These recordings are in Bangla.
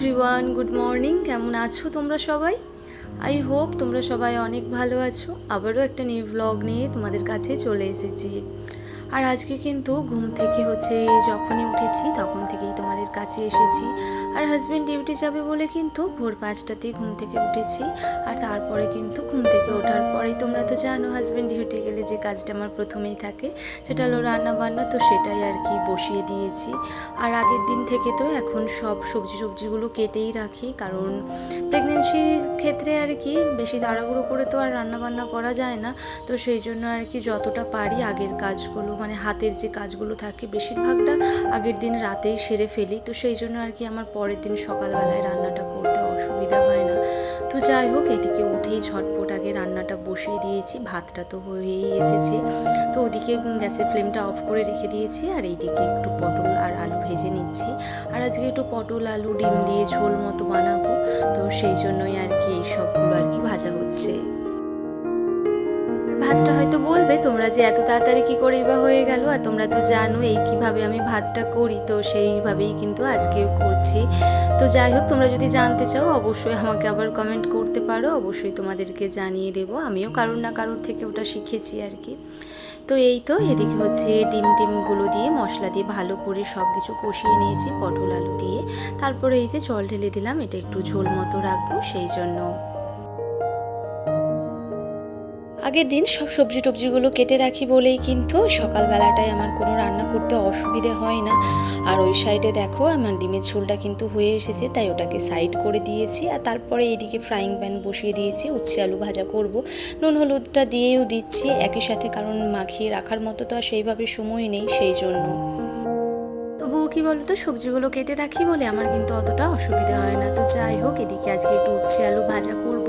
এভরিওয়ান গুড মর্নিং কেমন আছো তোমরা সবাই? আই হোপ তোমরা সবাই অনেক ভালো আছো। আবারও একটা নিউ ব্লগ নিয়ে তোমাদের কাছে চলে এসেছি। আর আজকে কিন্তু ঘুম থেকে হচ্ছে যখনই উঠেছি তখন থেকেই তোমাদের কাছে এসেছি। আর হাজব্যান্ড ডিউটি যাবে বলে কিন্তু ভোর পাঁচটাতেই ঘুম থেকে উঠেছি আর তারপরে কিন্তু ঘুম থেকে ওঠার পরেই তোমরা তো জানো হাজব্যান্ড ডিউটি গেলে যে কাজটা আমার প্রথমেই থাকে, সেটা হলো রান্না বান্না তো সেটাই আর কি বসিয়ে দিয়েছি। আর আগের দিন থেকে তো এখন সব সবজি সবজিগুলো কেটেই রাখি, কারণ প্রেগনেন্সির ক্ষেত্রে আর কি বেশি তাড়াহুড়ো করে তো আর রান্না বান্না করা যায় না। তো সেই জন্য আর কি যতটা পারি আগের কাজগুলো মানে হাতের যে কাজগুলো থাকে বেশিরভাগটা আগের দিন রাতেই সেরে ফেলি। তো সেই জন্য আর কি আমার পরের দিন সকালবেলায় রান্নাটা করতে অসুবিধা হয় না। তো যাই হোক, এদিকে উঠেই ঝটপট আগে রান্নাটা বসিয়ে দিয়েছি, ভাতটা তো হয়েই এসেছে। তো ওদিকে গ্যাসের ফ্লেমটা অফ করে রেখে দিয়েছি আর এইদিকে একটু পটল আর আলু ভেজে নিচ্ছি। আর আজকে একটু পটল, আলু, ডিম দিয়ে ঝোল মতো বানাবো। তো সেই জন্যই আর কি এই সবগুলো আর কি ভাজা হচ্ছে। ভাতটা হয়তো বলবে, তোমরা যে এত তাড়াতাড়ি কি করে বা হয়ে গেল, আর তোমরা তো জানো এই কীভাবে আমি ভাতটা করি, তো সেইভাবেই কিন্তু আজকেও করছি। তো যাই হোক, তোমরা যদি জানতে চাও, অবশ্যই আমাকে আবার কমেন্ট করতে পারো, অবশ্যই তোমাদেরকে জানিয়ে দেবো। আমিও কারোর না কারোর থেকে ওটা শিখেছি আর কি। তো এই তো, এদিকে হচ্ছে ডিম টিমগুলো দিয়ে মশলা দিয়ে ভালো করে সব কিছু কষিয়ে নিয়েছি, পটল আলু দিয়ে। তারপরে এই যে জল ঢেলে দিলাম, এটা একটু ঝোল মতো রাখব, সেই জন্য আগের দিন সব সবজি টবজিগুলো কেটে রাখি বলেই কিন্তু সকালবেলাটায় আমার কোনো রান্না করতে অসুবিধে হয় না। আর ওই সাইডে দেখো আমার ডিমের ঝোলটা কিন্তু হয়ে এসেছে, তাই ওটাকে সাইড করে দিয়েছি। আর তারপরে এদিকে ফ্রাইং প্যান বসিয়ে দিয়েছি, উচ্ছে আলু ভাজা করব। নুন হলুদটা দিয়েও দিচ্ছি, একই সাথে কারণ মাখিয়ে রাখার মতো তো আর সেইভাবে সময় নেই, সেই জন্য। তবুও কি বলতো, সবজিগুলো কেটে রাখি বলে আমার কিন্তু অতটা অসুবিধা হয় না। তো যাই হোক, এদিকে আজকে একটু উচ্ছে আলু ভাজা করব,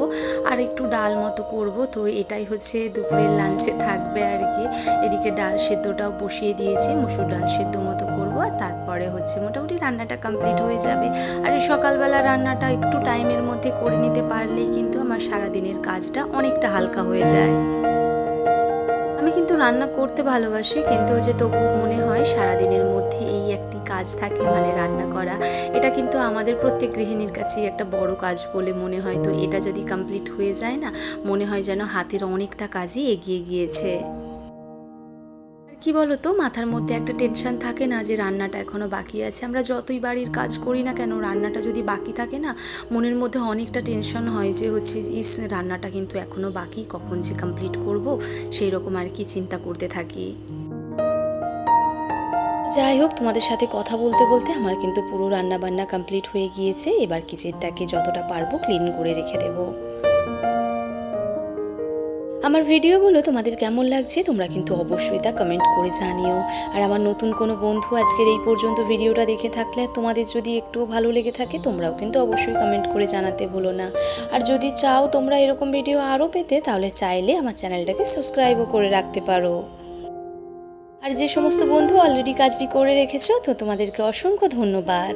আর একটু ডাল মতো করব। তো এটাই হচ্ছে দুপুরের লাঞ্চে থাকবে আর কি। এদিকে ডাল সেদ্ধটাও বসিয়ে দিয়েছি, মুসুর ডাল সেদ্ধ মতো করব, আর তারপরে হচ্ছে মোটামুটি রান্নাটা কমপ্লিট হয়ে যাবে। আর এই সকালবেলা রান্নাটা একটু টাইমের মধ্যে করে নিতে পারলেই কিন্তু আমার সারাদিনের কাজটা অনেকটা হালকা হয়ে যায়। আমি কিন্তু রান্না করতে ভালোবাসি, কিন্তু যে তবু মনে হয় সারাদিনের মধ্যে এই একটি কাজ থাকে মানে রান্না করা, এটা কিন্তু আমাদের প্রত্যেক গৃহিণীর কাছেই একটা বড় কাজ বলে মনে হয়। তো এটা যদি কমপ্লিট হয়ে যায় না, মনে হয় যেন হাতের অনেকটা কাজই এগিয়ে গিয়েছে। কি বলতো, মাথার মধ্যে একটা টেনশন থাকে না যে রান্নাটা এখনও বাকি আছে। আমরা যতই বাড়ির কাজ করি না কেন, রান্নাটা যদি বাকি থাকে না, মনের মধ্যে অনেকটা টেনশন হয় যে হচ্ছে ইস, রান্নাটা কিন্তু এখনও বাকি, কখন যে কমপ্লিট করব? সেই রকম আর কি চিন্তা করতে থাকি। যাই হোক, তোমাদের সাথে কথা বলতে বলতে আমার কিন্তু পুরো রান্না বান্না কমপ্লিট হয়ে গিয়েছে। এবার কিচেনটাকে যতটা পারব ক্লিন করে রেখে দেবো। আমার ভিডিওগুলো তোমাদের কেমন লাগছে তোমরা কিন্তু অবশ্যই তা কমেন্ট করে জানিও। আর আমার নতুন কোনো বন্ধু আজকের এই পর্যন্ত ভিডিওটা দেখে থাকলে তোমাদের যদি একটুও ভালো লেগে থাকে, তোমরাও কিন্তু অবশ্যই কমেন্ট করে জানাতে ভুলো না। আর যদি চাও তোমরা এরকম ভিডিও আরও পেতে, তাহলে চাইলে আমার চ্যানেলটাকে সাবস্ক্রাইবও করে রাখতে পারো। আর যে সমস্ত বন্ধু অলরেডি কাজটি করে রেখেছো, তো তোমাদেরকে অসংখ্য ধন্যবাদ।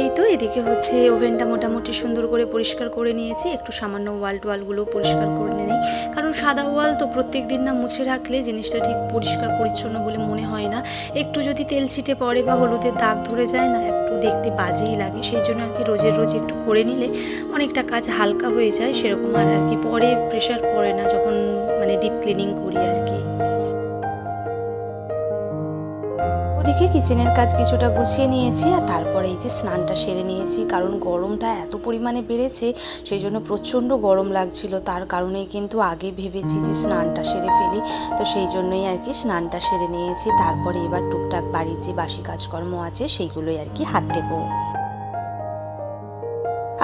এই তো এদিকে হচ্ছে ওভেনটা মোটামুটি সুন্দর করে পরিষ্কার করে নিয়েছি। একটু সামান্য ওয়াল টোয়ালগুলো পরিষ্কার করে নিই। কারণ সাদা ওয়াল তো প্রত্যেক দিন না মুছে রাখলে জিনিসটা ঠিক পরিষ্কার পরিচ্ছন্ন বলে মনে হয় না। একটু যদি তেল ছিটে পড়ে বা হলুদের দাগ ধরে যায় না, একটু দেখতে বাজেই লাগে। সেই জন্য আর কি রোজের রোজ একটু করে নিলে অনেকটা কাজ হালকা হয়ে যায়। সেরকম আর আর কি পরে প্রেশার পড়ে না যখন মানে ডিপ ক্লিনিং করি আর ওদিকে কিচেনের কাজ কিছুটা গুছিয়ে নিয়েছি আর তারপরে এই যে স্নানটা সেরে নিয়েছি। কারণ গরমটা এত পরিমাণে বেড়েছে, সেই জন্য প্রচণ্ড গরম লাগছিল। তার কারণেই কিন্তু আগে ভেবেছি যে স্নানটা সেরে ফেলি। তো সেই জন্যই আর কি স্নানটা সেরে নিয়েছি। তারপরে এবার টুকটাক বাড়ির যে বাসি কাজকর্ম আছে, সেইগুলোই আর কি হাত দেবো।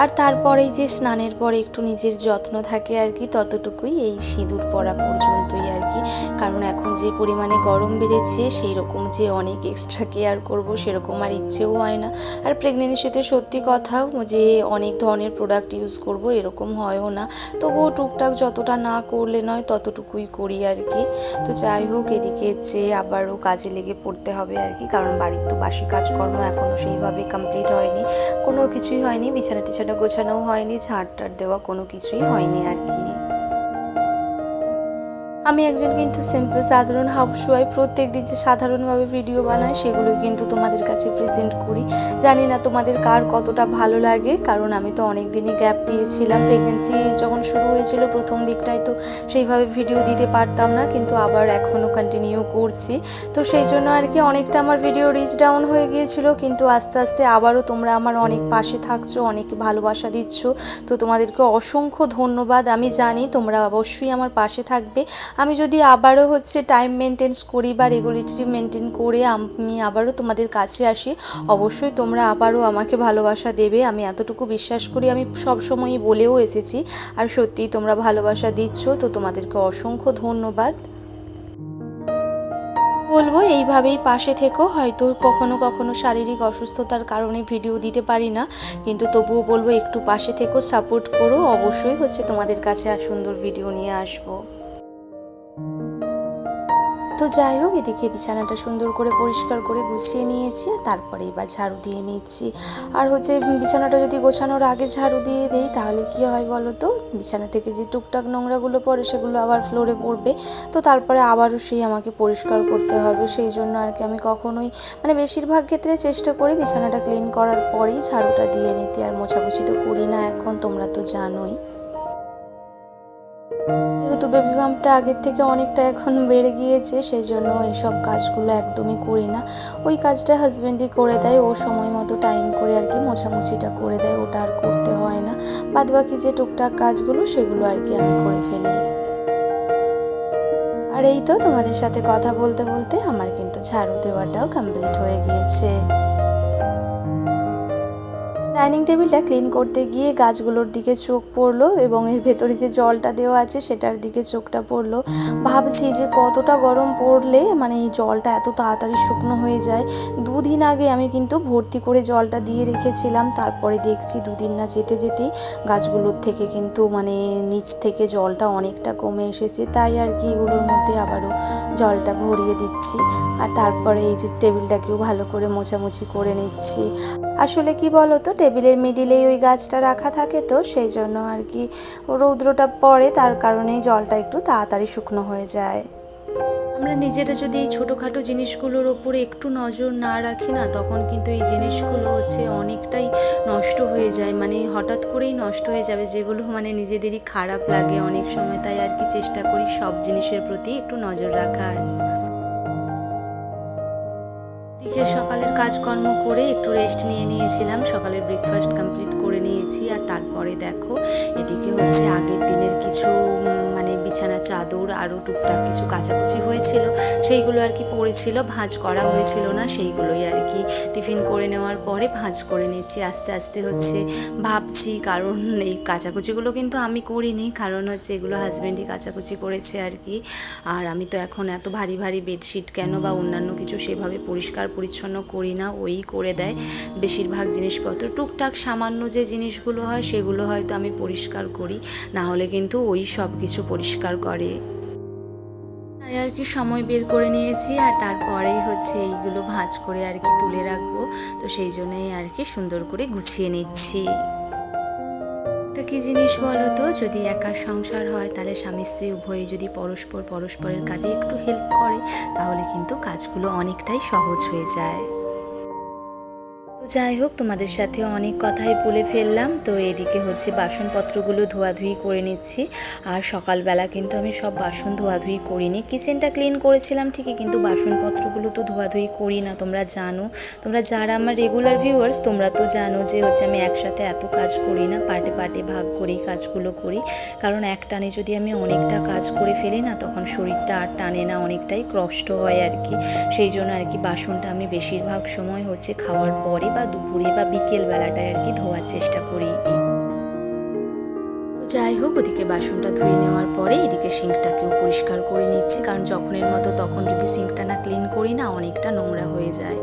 আর তারপরেই যে স্নানের পরে একটু নিজের যত্ন থাকে আর কি, ততটুকুই এই সিঁদুর পরা পর্যন্তই আর কি। কারণ এখন যে পরিমাণে গরম বেড়েছে সেই রকম যে অনেক এক্সট্রা কেয়ার করব, সেরকম আর ইচ্ছেও হয় না। আর প্রেগনেন্সিতে সত্যি কথাও যে অনেক ধরনের প্রোডাক্ট ইউজ করব, এরকম হয়ও না। তবুও টুকটাক যতটা না করলে নয়, ততটুকুই করি আর কি। তো যাই হোক, এদিকে যে আবারও কাজে লেগে পড়তে হবে আর কি, কারণ বাড়ির তো বাসি কাজকর্ম এখনও সেইভাবে কমপ্লিট হয়নি। কোনো কিছুই হয়নি, বিছানা গোছানোও হয়নি ঝাড় টাড় দেওয়া কোনো কিছুই হয়নি আর কি। আমি একজন কিন্তু সিম্পল সাধারণ হাউসওয়াইফ প্রত্যেক দিন যে সাধারণভাবে ভিডিও বানাই সেগুলো কিন্তু তোমাদের কাছে প্রেজেন্ট করি। জানি না তোমাদের কার কতটা ভালো লাগে, কারণ আমি তো অনেক দিনই গ্যাপ দিয়েছিলাম। প্রেগনেন্সি যখন শুরু হয়েছিল, প্রথম দিকটায় তো সেইভাবে ভিডিও দিতে পারতাম না, কিন্তু আবার এখনও কন্টিনিউ করছি। তো সেই জন্য আর কি অনেকটা আমার ভিডিও রিচ ডাউন হয়ে গিয়েছিল, কিন্তু আস্তে আস্তে আবারও তোমরা আমার অনেক পাশে থাকছো, অনেক ভালোবাসা দিচ্ছ। তো তোমাদেরকে অসংখ্য ধন্যবাদ। আমি জানি তোমরা অবশ্যই আমার পাশে থাকবে। আমি যদি আবারও হচ্ছে টাইম মেনটেন্স করি বা রেগুলেটরি মেনটেন করে আমি আবারও তোমাদের কাছে আসি, অবশ্যই তোমরা আবারও আমাকে ভালোবাসা দেবে। আমি এতটুকু বিশ্বাস করি, আমি সবসময়ই বলেও এসেছি। আর সত্যিই তোমরা ভালোবাসা দিচ্ছ, তো তোমাদেরকে অসংখ্য ধন্যবাদ। বলব, এইভাবেই পাশে থেকো। হয়তো কখনো কখনো শারীরিক অসুস্থতার কারণে ভিডিও দিতে পারি না, কিন্তু তবুও বলব একটু পাশে থেকো সাপোর্ট করো। অবশ্যই হচ্ছে তোমাদের কাছে আর সুন্দর ভিডিও নিয়ে আসব। তো যাই হোক, এদিকে বিছানাটা সুন্দর করে পরিষ্কার করে গুছিয়ে নিয়েছি তারপরে এবার ঝাড়ু দিয়ে নিচ্ছি। আর হচ্ছে বিছানাটা যদি গোছানোর আগে ঝাড়ু দিয়ে দেই, তাহলে কি হয় বলো তো? বিছানা থেকে যে টুকটাক নোংরাগুলো পড়ে, সেগুলো আবার ফ্লোরে পড়বে। তো তারপরে আবারও সেই আমাকে পরিষ্কার করতে হবে। সেই জন্য আর কি আমি কখনোই মানে বেশিরভাগ ক্ষেত্রে চেষ্টা করি বিছানাটা ক্লিন করার পরেই ঝাড়ুটা দিয়ে নিতে। আর মোছামুছি তো করি না এখন, তোমরা তো জানোই। যেহেতু আগের থেকে অনেকটা এখন বেড়ে গিয়েছে সেই জন্য এইসব কাজগুলো একদমই করি না। ওই কাজটা হাজব্যান্ডই করে দেয়, ও সময় মতো টাইম করে আর কি মোছামুছিটা করে দেয়, ওটা আর করতে হয় না। বাদ বাকি যে টুকটাক কাজগুলো, সেগুলো আর কি আমি করে ফেলি। আর এই তো তোমাদের সাথে কথা বলতে বলতে আমার কিন্তু ঝাড়ু দেওয়াটাও কমপ্লিট হয়ে গিয়েছে। ডাইনিং টেবিলটা ক্লিন করতে গিয়ে গাছগুলোর দিকে চোখ পড়ল এবং এর ভেতরে যে জলটা দেওয়া আছে সেটার দিকে চোখটা পড়ল। ভাবছি যে কতটা গরম পড়লে মানে এই জলটা এত তাড়াতাড়ি শুকনো হয়ে যায়। দুদিন আগে আমি কিন্তু ভর্তি করে জলটা দিয়ে রেখেছিলাম, তারপরে দেখছি দুদিন না যেতে যেতেই গাছগুলোর থেকে কিন্তু মানে নিচ থেকে জলটা অনেকটা কমে এসেছে। তাই আর কি এগুলোর মধ্যে আবারও জলটা ভরিয়ে দিচ্ছি। আর তারপরে এই যে টেবিলটাকেও ভালো করে মোছামুছি করে নিচ্ছি। আসলে কি বলো তো টেবিলের মিডিলেই ওই গাছটা রাখা থাকে তো, সেই জন্য আর কি রৌদ্রটা পড়ে, তার কারণেই জলটা একটু তাড়াতাড়ি শুকনো হয়ে যায়। আমরা নিজেরা যদি এই ছোটোখাটো জিনিসগুলোর ওপরে একটু নজর না রাখি না, তখন কিন্তু এই জিনিসগুলো হচ্ছে অনেকটাই নষ্ট হয়ে যায়। মানে হঠাৎ করেই নষ্ট হয়ে যাবে, যেগুলো মানে নিজেদেরই খারাপ লাগে। অনেক সময় তাই আর কি চেষ্টা করি সব জিনিসের প্রতি একটু নজর রাখার দিকে সকালের কাজকর্ম করে একটু রেস্ট নিয়ে নিয়েছিলাম। সকালের ব্রেকফাস্ট কমপ্লিট করে নিয়েছি। আর তারপরে দেখো, এদিকে হচ্ছে আগের দিনের কিছু চাদর আরও টুকটাক কিছু কাচাকুচি হয়েছিল, সেইগুলো আর কি পড়েছিল, ভাঁজ করা হয়েছিল না, সেইগুলোই আর কি টিফিন করে নেওয়ার পরে ভাঁজ করে নিচ্ছি। আস্তে আস্তে হচ্ছে ভাবছি, কারণ এই কাচাকুচিগুলো কিন্তু আমি করিনি, কারণ হচ্ছে এগুলো হাজব্যান্ডই কাচাকুচি করেছে আর কি। আর আমি তো এখন এত ভারী ভারী বেডশিট কেন বা অন্যান্য কিছু সেভাবে পরিষ্কার পরিচ্ছন্ন করি না, ওই করে দেয়। বেশিরভাগ জিনিসপত্র, টুকটাক সামান্য যে জিনিসগুলো হয়, সেগুলো হয়তো আমি পরিষ্কার করি, না হলে কিন্তু ওই সব কিছু পরিষ্কার করে তাই আর কি সময় বের করে নিয়েছি আর তারপরেই হচ্ছে এইগুলো ভাঁজ করে আর কি তুলে রাখব। তো সেই জন্যই আর কি সুন্দর করে গুছিয়ে নিচ্ছি। একটা কি জিনিস বলো তো? যদি একা সংসার হয় তাহলে স্বামী স্ত্রী উভয়ে যদি পরস্পর পরস্পরের কাজে একটু হেল্প করে, তাহলে কিন্তু কাজগুলো অনেকটাই সহজ হয়ে যায়। তো যাই হোক, তোমাদের সাথে অনেক কথাই বলে ফেললাম। তো এদিকে হচ্ছে বাসনপত্রগুলো ধোয়াধুয়ি করে নিচ্ছি। আর সকালবেলা কিন্তু আমি সব বাসন ধোয়াধুয়ি করিনি। কিচেনটা ক্লিন করেছিলাম ঠিকই, কিন্তু বাসনপত্রগুলো তো ধোয়াধুয়ি করি না, তোমরা জানো। তোমরা যারা আমার রেগুলার ভিউয়ার্স তোমরা তো জানো যে হচ্ছে আমি একসাথে এত কাজ করি না, পার্টে পার্টে ভাগ করি, কাজগুলো করি। কারণ এক টানে যদি আমি অনেকটা কাজ করে ফেলি না, তখন শরীরটা আর টানে না, অনেকটাই কষ্ট হয় আর কি। সেই জন্য আর কি বাসনটা আমি বেশিরভাগ সময় হচ্ছে খাওয়ার পরে বা দুপুরে বা বিকেল বেলাটায় আর কি ধোয়ার চেষ্টা করি। তো যাই হোক, ওদিকে বাসনটা ধুয়ে নেওয়ার পরে এদিকে সিঙ্কটাকেও পরিষ্কার করে নিচ্ছি। কারণ যখনের মতো তখন যদি সিঙ্কটা না ক্লিন করি না, অনেকটা নোংরা হয়ে যায়।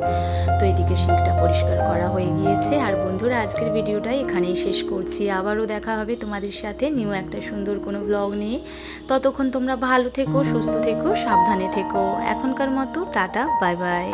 তো এদিকে সিঙ্কটা পরিষ্কার করা হয়ে গিয়েছে। আর বন্ধুরা, আজকের ভিডিওটা এখানেই শেষ করছি। আবারও দেখা হবে তোমাদের সাথে নিউ একটা সুন্দর কোনো ব্লগ নিয়ে। ততক্ষণ তোমরা ভালো থেকো, সুস্থ থেকো, সাবধানে থেকো। এখনকার মতো টাটা, বাই বাই।